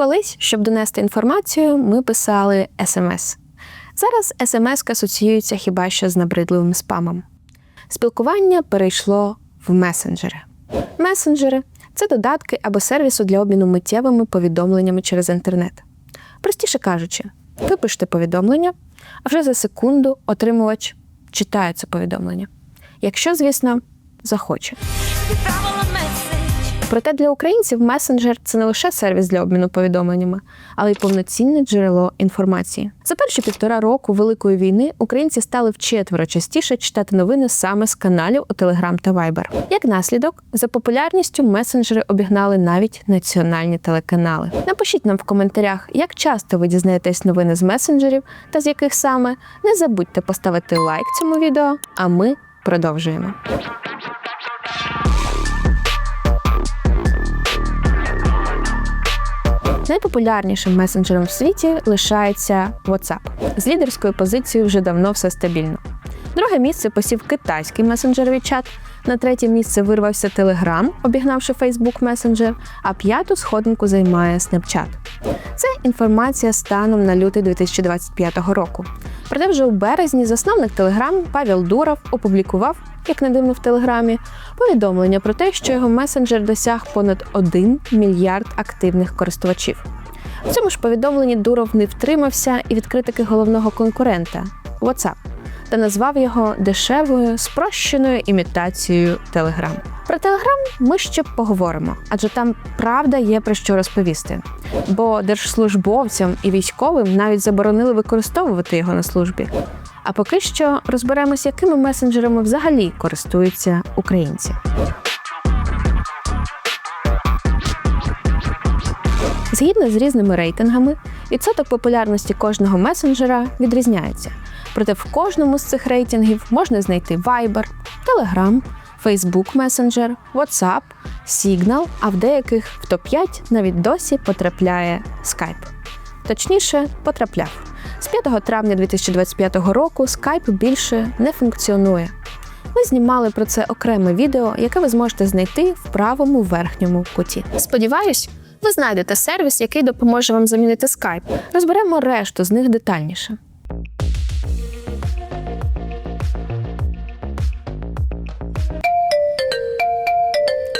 Колись, щоб донести інформацію, ми писали смс. Зараз смс асоціюється хіба що з набридливим спамом. Спілкування перейшло в месенджери. Месенджери це додатки або сервісу для обміну миттєвими повідомленнями через інтернет. Простіше кажучи, ви пишете повідомлення, а вже за секунду отримувач читає це повідомлення. Якщо, звісно, захоче. Проте для українців месенджер це не лише сервіс для обміну повідомленнями, але й повноцінне джерело інформації. За перші півтора року Великої війни українці стали вчетверо частіше читати новини саме з каналів у Telegram та Viber. Як наслідок, за популярністю месенджери обігнали навіть національні телеканали. Напишіть нам в коментарях, як часто ви дізнаєтесь новини з месенджерів та з яких саме. Не забудьте поставити лайк цьому відео, а ми продовжуємо. Найпопулярнішим месенджером в світі лишається WhatsApp. З лідерською позицією вже давно все стабільно. Друге місце посів китайський месенджеровий чат. На третє місце вирвався Telegram, обігнавши Facebook Messenger, а п'яту сходинку займає Snapchat. Це інформація станом на лютий 2025 року. Проте вже у березні засновник Telegram Павел Дуров опублікував, як не дивно в Телеграмі, повідомлення про те, що його месенджер досяг понад 1 мільярд активних користувачів. В цьому ж повідомленні Дуров не втримався і від критики головного конкурента WhatsApp та назвав його дешевою спрощеною імітацією Telegram. Про Telegram ми ще поговоримо, адже там правда є про що розповісти. Бо держслужбовцям і військовим навіть заборонили використовувати його на службі. А поки що розберемося, якими месенджерами взагалі користуються українці. Згідно з різними рейтингами, відсоток популярності кожного месенджера відрізняється. Проте в кожному з цих рейтингів можна знайти Viber, Telegram, Facebook Messenger, WhatsApp, Signal, а в деяких в топ-5 навіть досі потрапляє Skype. Точніше, потрапляв. З 5 травня 2025 року Skype більше не функціонує. Ми знімали про це окреме відео, яке ви зможете знайти в правому верхньому куті. Сподіваюсь, ви знайдете сервіс, який допоможе вам замінити Skype. Розберемо решту з них детальніше.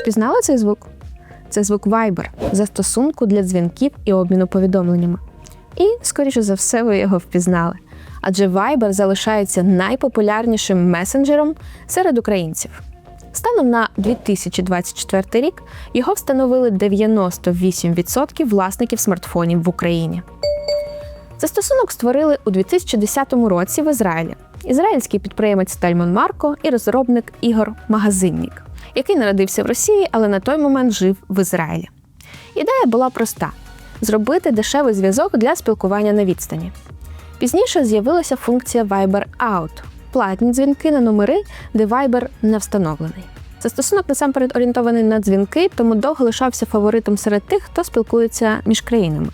Впізнали цей звук? Це звук Viber, застосунку для дзвінків і обміну повідомленнями. І, скоріше за все, ви його впізнали. Адже Viber залишається найпопулярнішим месенджером серед українців. Станом на 2024 рік його встановили 98% власників смартфонів в Україні. Застосунок створили у 2010 році в Ізраїлі. Ізраїльський підприємець Тельмон Марко і розробник Ігор Магазиннік, який народився в Росії, але на той момент жив в Ізраїлі. Ідея була проста: зробити дешевий зв'язок для спілкування на відстані. Пізніше з'явилася функція Viber Out платні дзвінки на номери, де Viber не встановлений. Застосунок насамперед орієнтований на дзвінки, тому довго лишався фаворитом серед тих, хто спілкується між країнами.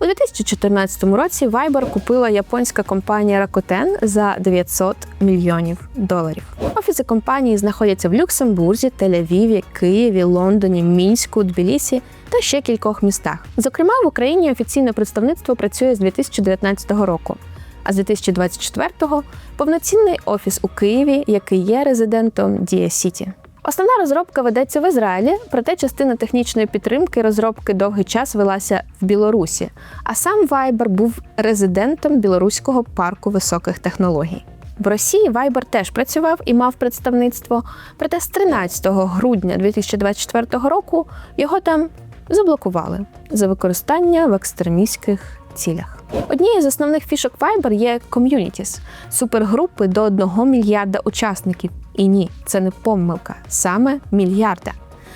У 2014 році Viber купила японська компанія Rakuten за 900 мільйонів доларів. Офіси компанії знаходяться в Люксембурзі, Тель-Авіві, Києві, Лондоні, Мінську, Тбілісі та ще кількох містах. Зокрема, в Україні офіційне представництво працює з 2019 року. А з 2024-го повноцінний офіс у Києві, який є резидентом Dія Сіті. Основна розробка ведеться в Ізраїлі, проте частина технічної підтримки розробки довгий час велася в Білорусі. А сам Viber був резидентом білоруського парку високих технологій. В Росії Viber теж працював і мав представництво, проте з 13 грудня 2024 року його там заблокували за використання в екстремістських цілях. Однією з основних фішок Viber є Communities – супергрупи до 1 мільярда учасників. І ні, це не помилка, саме мільярда.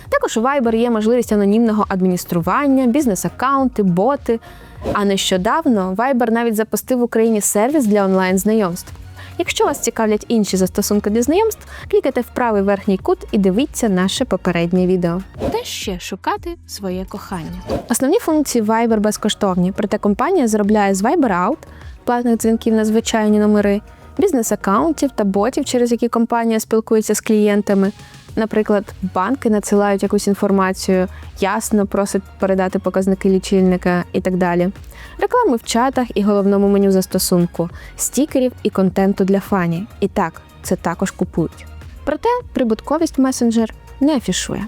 Також у Viber є можливість анонімного адміністрування, бізнес-аккаунти, боти. А нещодавно Viber навіть запустив в Україні сервіс для онлайн-знайомств. Якщо вас цікавлять інші застосунки для знайомств, клікайте в правий верхній кут і дивіться наше попереднє відео. Де ще шукати своє кохання? Основні функції Viber безкоштовні, проте компанія заробляє з Viber Out, платних дзвінків на звичайні номери, бізнес-аккаунтів та ботів, через які компанія спілкується з клієнтами, Наприклад, банки надсилають якусь інформацію, ясно просять передати показники лічильника і так далі. Реклами в чатах і головному меню застосунку, стікерів і контенту для фанів. І так, це також купують. Проте прибутковість месенджер не афішує.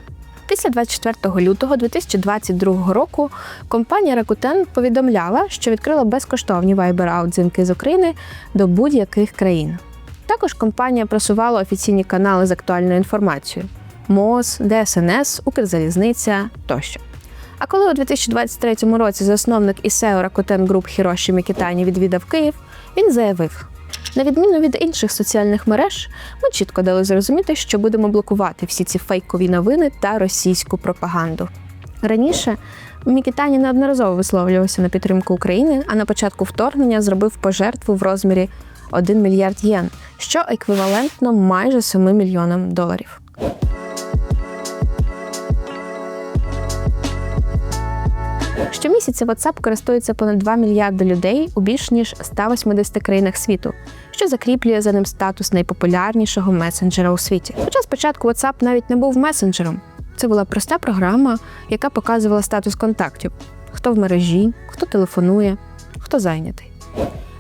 Після 24 лютого 2022 року компанія Rakuten повідомляла, що відкрила безкоштовні Viber дзвінки з України до будь-яких країн. Також компанія просувала офіційні канали з актуальною інформацією: МОЗ, ДСНС, Укрзалізниця тощо. А коли у 2023 році засновник і SEO Rakuten Group Хіроші Мікітані відвідав Київ, він заявив: на відміну від інших соціальних мереж, ми чітко дали зрозуміти, що будемо блокувати всі ці фейкові новини та російську пропаганду. Раніше Мікітані неодноразово висловлювався на підтримку України, а на початку вторгнення зробив пожертву в розмірі 1 мільярд єн, що еквівалентно майже 7 мільйонам доларів. Щомісяця WhatsApp користується понад 2 мільярди людей у більш ніж 180 країнах світу, що закріплює за ним статус найпопулярнішого месенджера у світі. Хоча спочатку WhatsApp навіть не був месенджером. Це була проста програма, яка показувала статус контактів: хто в мережі, хто телефонує, хто зайнятий.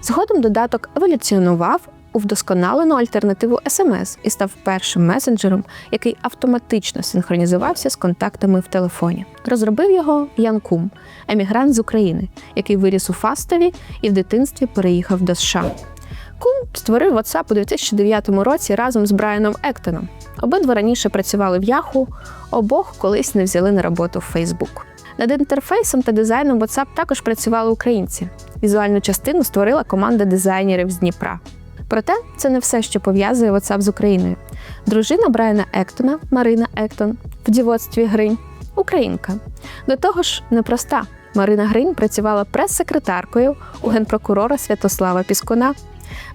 Згодом додаток еволюціонував у вдосконалену альтернативу SMS і став першим месенджером, який автоматично синхронізувався з контактами в телефоні. Розробив його Ян Кум, емігрант з України, який виріс у Фастові і в дитинстві переїхав до США. Кум створив WhatsApp у 2009 році разом з Брайаном Ектоном. Обидва раніше працювали в Yahoo, обох колись не взяли на роботу в Facebook. Над інтерфейсом та дизайном WhatsApp також працювали українці. Візуальну частину створила команда дизайнерів з Дніпра. Проте це не все, що пов'язує WhatsApp з Україною. Дружина Брайана Ектона, Марина Ектон, в дівоцтві Гринь, українка. До того ж, непроста. Марина Гринь працювала прес-секретаркою у генпрокурора Святослава Піскуна.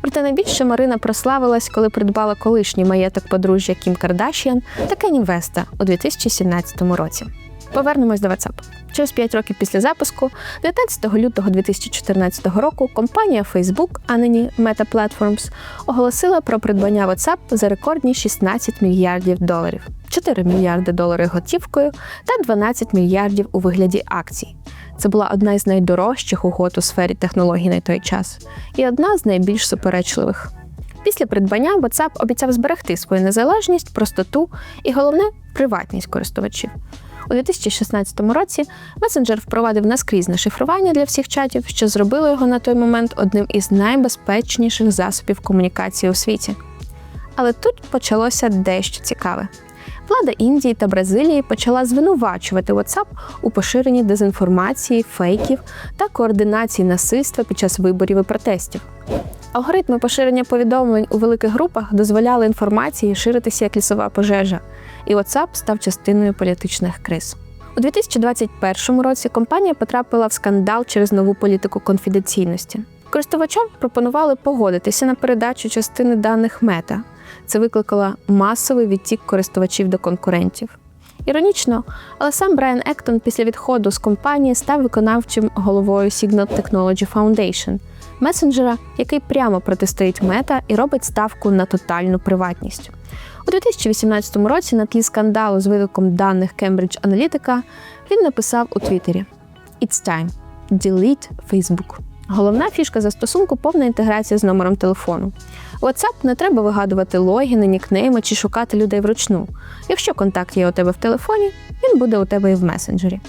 Проте найбільше Марина прославилась, коли придбала колишній маєток подружжя Кім Кардашіан та Кені Веста у 2017 році. Повернемось до WhatsApp. Через 5 років після запуску, 19 лютого 2014 року, компанія Facebook, а нині Meta Platforms, оголосила про придбання WhatsApp за рекордні 16 мільярдів доларів, 4 мільярди доларів готівкою та 12 мільярдів у вигляді акцій. Це була одна із найдорожчих угод у сфері технологій на той час і одна з найбільш суперечливих. Після придбання WhatsApp обіцяв зберегти свою незалежність, простоту і головне приватність користувачів. У 2016 році месенджер впровадив наскрізне шифрування для всіх чатів, що зробило його на той момент одним із найбезпечніших засобів комунікації у світі. Але тут почалося дещо цікаве. Влада Індії та Бразилії почала звинувачувати WhatsApp у поширенні дезінформації, фейків та координації насильства під час виборів і протестів. Алгоритми поширення повідомлень у великих групах дозволяли інформації ширитися як лісова пожежа, і WhatsApp став частиною політичних криз. У 2021 році компанія потрапила в скандал через нову політику конфіденційності. Користувачам пропонували погодитися на передачу частини даних мета. Це викликало масовий відтік користувачів до конкурентів. Іронічно, але сам Брайан Ектон після відходу з компанії став виконавчим головою Signal Technology Foundation, месенджера, який прямо протистоїть мета і робить ставку на тотальну приватність. У 2018 році на тлі скандалу з вивиком даних Cambridge Analytica він написав у Твіттері It's time. Delete Facebook. Головна фішка застосунку повна інтеграція з номером телефону. У WhatsApp не треба вигадувати логіни, нікнейми чи шукати людей вручну. Якщо контакт є у тебе в телефоні, він буде у тебе і в месенджері.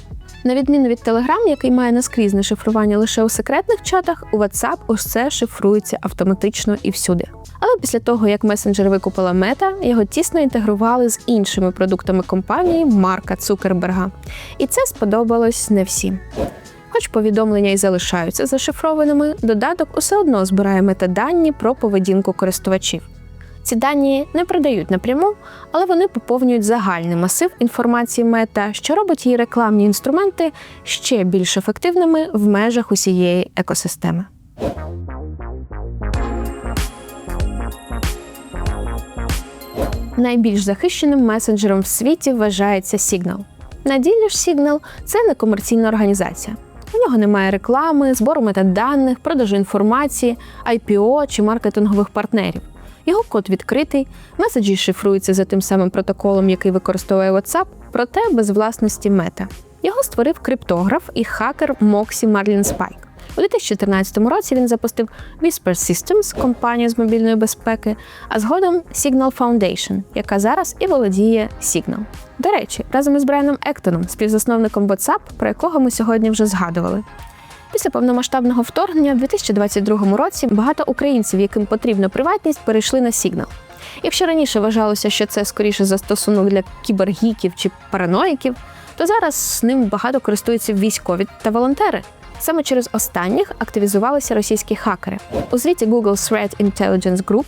На відміну від Telegram, який має наскрізне шифрування лише у секретних чатах, у WhatsApp усе шифрується автоматично і всюди. Але після того, як месенджер викупила мета, його тісно інтегрували з іншими продуктами компанії Марка Цукерберга. І це сподобалось не всім. Хоч повідомлення і залишаються зашифрованими, додаток усе одно збирає метадані про поведінку користувачів. Ці дані не продають напряму, але вони поповнюють загальний масив інформації мета, що робить її рекламні інструменти ще більш ефективними в межах усієї екосистеми. Найбільш захищеним месенджером в світі вважається Signal. На ділі ж Signal – це некомерційна організація. У нього немає реклами, збору метаданих, продажу інформації, IPO чи маркетингових партнерів. Його код відкритий, меседжі шифруються за тим самим протоколом, який використовує WhatsApp, проте без власності мета. Його створив криптограф і хакер Моксі Марлін Спайк. У 2014 році він запустив Whisper Systems, компанію з мобільної безпеки, а згодом Signal Foundation, яка зараз і володіє Signal. До речі, разом із Брайаном Ектоном, співзасновником WhatsApp, про якого ми сьогодні вже згадували. Після повномасштабного вторгнення в 2022 році багато українців, яким потрібна приватність, перейшли на Signal. Якщо раніше вважалося, що це скоріше застосунок для кібергіків чи параноїків, то зараз ним багато користуються військові та волонтери. Саме через останніх активізувалися російські хакери. У звіті Google Threat Intelligence Group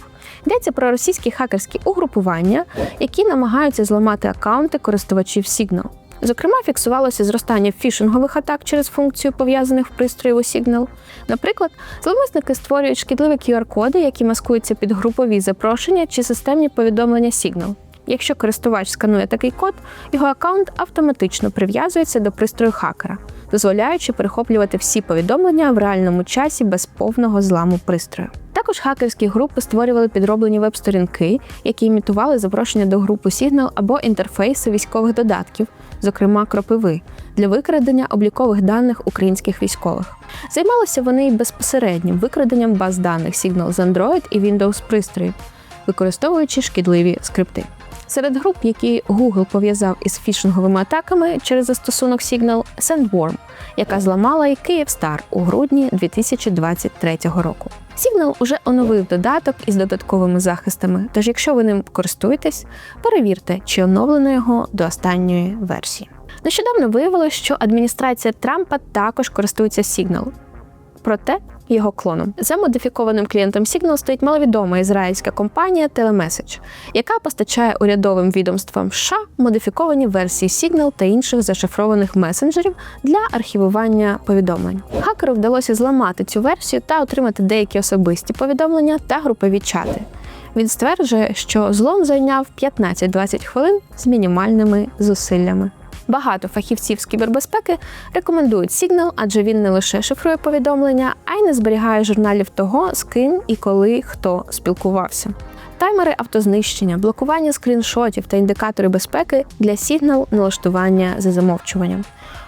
йдеться про російські хакерські угрупування, які намагаються зламати акаунти користувачів Signal. Зокрема, фіксувалося зростання фішингових атак через функцію пов'язаних пристроїв у Signal. Наприклад, зловмисники створюють шкідливі QR-коди, які маскуються під групові запрошення чи системні повідомлення Signal. Якщо користувач сканує такий код, його аккаунт автоматично прив'язується до пристрою хакера, дозволяючи перехоплювати всі повідомлення в реальному часі без повного зламу пристрою. Також хакерські групи створювали підроблені веб-сторінки, які імітували запрошення до групи Signal або інтерфейси військових додатків, зокрема кропиви, для викрадення облікових даних українських військових. Займалися вони й безпосереднім викраденням баз даних Signal з Android і Windows пристроїв, використовуючи шкідливі скрипти. Серед груп, які Google пов'язав із фішинговими атаками через застосунок Signal, Sandworm, яка зламала і Київстар у грудні 2023 року. Signal уже оновив додаток із додатковими захистами, тож якщо ви ним користуєтесь, перевірте, чи оновлено його до останньої версії. Нещодавно виявилось, що адміністрація Трампа також користується Signal, проте його клоном. За модифікованим клієнтом Signal стоїть маловідома ізраїльська компанія Telemessage, яка постачає урядовим відомствам США модифіковані версії Signal та інших зашифрованих месенджерів для архівування повідомлень. Хакеру вдалося зламати цю версію та отримати деякі особисті повідомлення та групові чати. Він стверджує, що злом зайняв 15-20 хвилин з мінімальними зусиллями. Багато фахівців з кібербезпеки рекомендують Signal, адже він не лише шифрує повідомлення, а й не зберігає журналів того, з ким і коли хто спілкувався. Таймери автознищення, блокування скріншотів та індикатори безпеки для Signal налаштування за замовчуванням.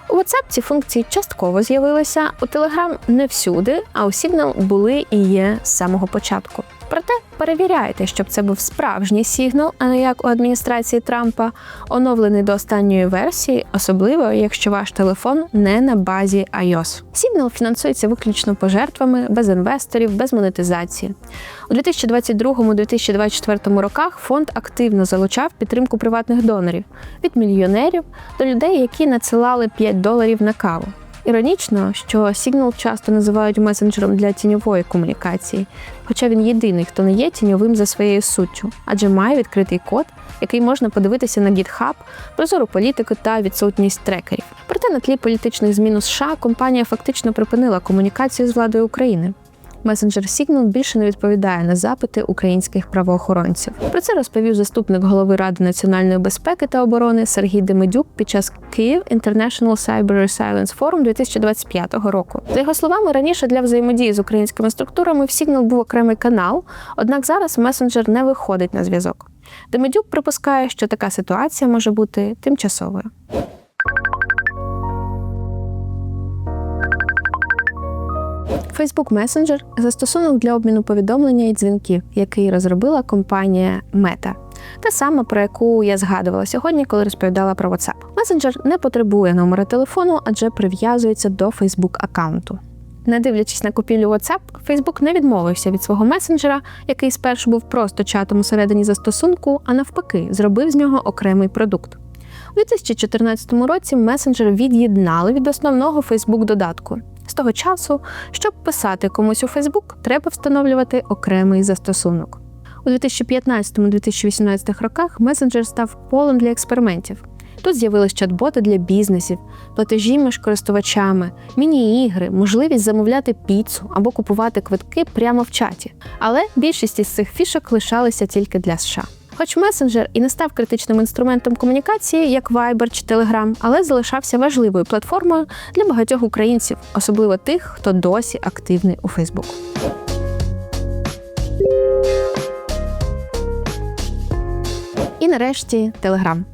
У WhatsApp ці функції частково з'явилися, у Telegram не всюди, а у Signal були і є з самого початку. Проте перевіряйте, щоб це був справжній Signal, а не як у адміністрації Трампа, оновлений до останньої версії, особливо якщо ваш телефон не на базі iOS. Signal фінансується виключно пожертвами, без інвесторів, без монетизації. У 2022-2024 роках фонд активно залучав підтримку приватних донорів від мільйонерів до людей, які надсилали 5 доларів на каву. Іронічно, що Signal часто називають месенджером для тіньової комунікації, хоча він єдиний, хто не є тіньовим за своєю суттю, адже має відкритий код, який можна подивитися на GitHub, прозору політику та відсутність трекерів. Проте на тлі політичних змін у США компанія фактично припинила комунікацію з владою України. Месенджер Signal більше не відповідає на запити українських правоохоронців. Про це розповів заступник голови Ради національної безпеки та оборони Сергій Демидюк під час Київ International Cyber Resilience Forum 2025 року. За його словами, раніше для взаємодії з українськими структурами в Signal був окремий канал, однак зараз месенджер не виходить на зв'язок. Демидюк припускає, що така ситуація може бути тимчасовою. Facebook Messenger – застосунок для обміну повідомлення і дзвінків, який розробила компанія Meta. Та сама, про яку я згадувала сьогодні, коли розповідала про WhatsApp. Месенджер не потребує номера телефону, адже прив'язується до Facebook аккаунту. Не дивлячись на купівлю WhatsApp, Facebook не відмовився від свого месенджера, який спершу був просто чатом усередині застосунку, а навпаки, зробив з нього окремий продукт. У 2014 році месенджер від'єднали від основного Facebook додатку. З того часу, щоб писати комусь у Facebook, треба встановлювати окремий застосунок. У 2015-2018 роках месенджер став полем для експериментів. Тут з'явились чат-боти для бізнесів, платежі між користувачами, міні-ігри, можливість замовляти піцу або купувати квитки прямо в чаті. Але більшість із цих фішок лишалися тільки для США хоч месенджер і не став критичним інструментом комунікації, як Viber чи Telegram, але залишався важливою платформою для багатьох українців, особливо тих, хто досі активний у Фейсбук. І нарешті Телеграм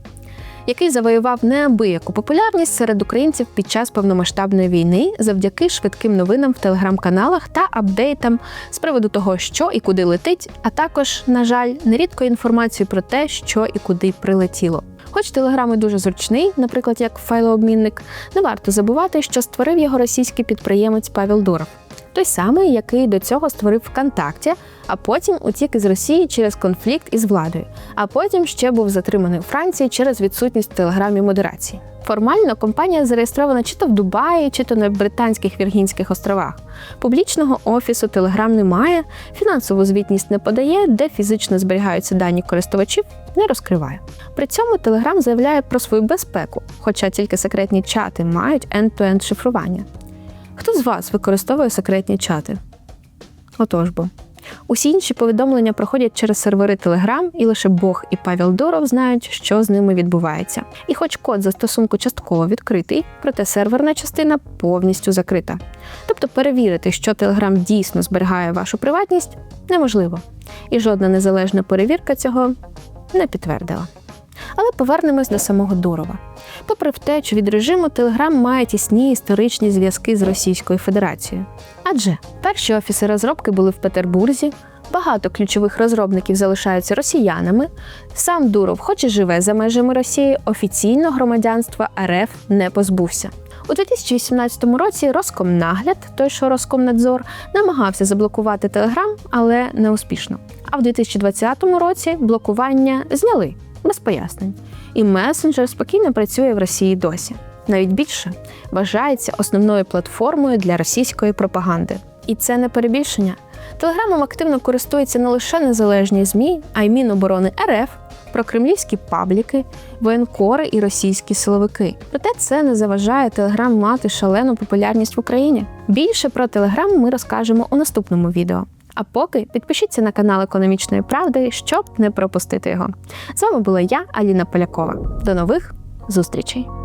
який завоював неабияку популярність серед українців під час повномасштабної війни завдяки швидким новинам в телеграм-каналах та апдейтам з приводу того, що і куди летить, а також, на жаль, нерідко інформацію про те, що і куди прилетіло. Хоч телеграм і дуже зручний, наприклад, як файлообмінник, не варто забувати, що створив його російський підприємець Павел Дуров. Той самий, який до цього створив ВКонтакті, а потім утік із Росії через конфлікт із владою, а потім ще був затриманий у Франції через відсутність в телеграмі модерації. Формально компанія зареєстрована чи то в Дубаї, чи то на Британських Віргінських островах. Публічного офісу Телеграм немає, фінансову звітність не подає, де фізично зберігаються дані користувачів, не розкриває. При цьому Телеграм заявляє про свою безпеку, хоча тільки секретні чати мають end-to-end шифрування. Хто з вас використовує секретні чати? Отож бо. Усі інші повідомлення проходять через сервери Telegram, і лише Бог і Павел Доров знають, що з ними відбувається. І хоч код застосунку частково відкритий, проте серверна частина повністю закрита. Тобто перевірити, що Telegram дійсно зберігає вашу приватність, неможливо. І жодна незалежна перевірка цього не підтвердила. Але повернемось до самого Дурова. Попри втечу від режиму, Телеграм має тісні історичні зв'язки з Російською Федерацією. Адже перші офіси розробки були в Петербурзі, багато ключових розробників залишаються росіянами. Сам Дуров, хоч і живе за межами Росії, офіційно громадянства РФ не позбувся. У 2018 році Роскомнагляд, той що Роскомнадзор, намагався заблокувати Телеграм, але не успішно. А в 2020 році блокування зняли без пояснень. І месенджер спокійно працює в Росії досі. Навіть більше вважається основною платформою для російської пропаганди. І це не перебільшення. Телеграмом активно користуються не лише незалежні ЗМІ, а й Міноборони РФ, прокремлівські пабліки, воєнкори і російські силовики. Проте це не заважає Телеграм мати шалену популярність в Україні. Більше про Телеграм ми розкажемо у наступному відео. А поки підпишіться на канал Економічної правди, щоб не пропустити його. З вами була я, Аліна Полякова. До нових зустрічей!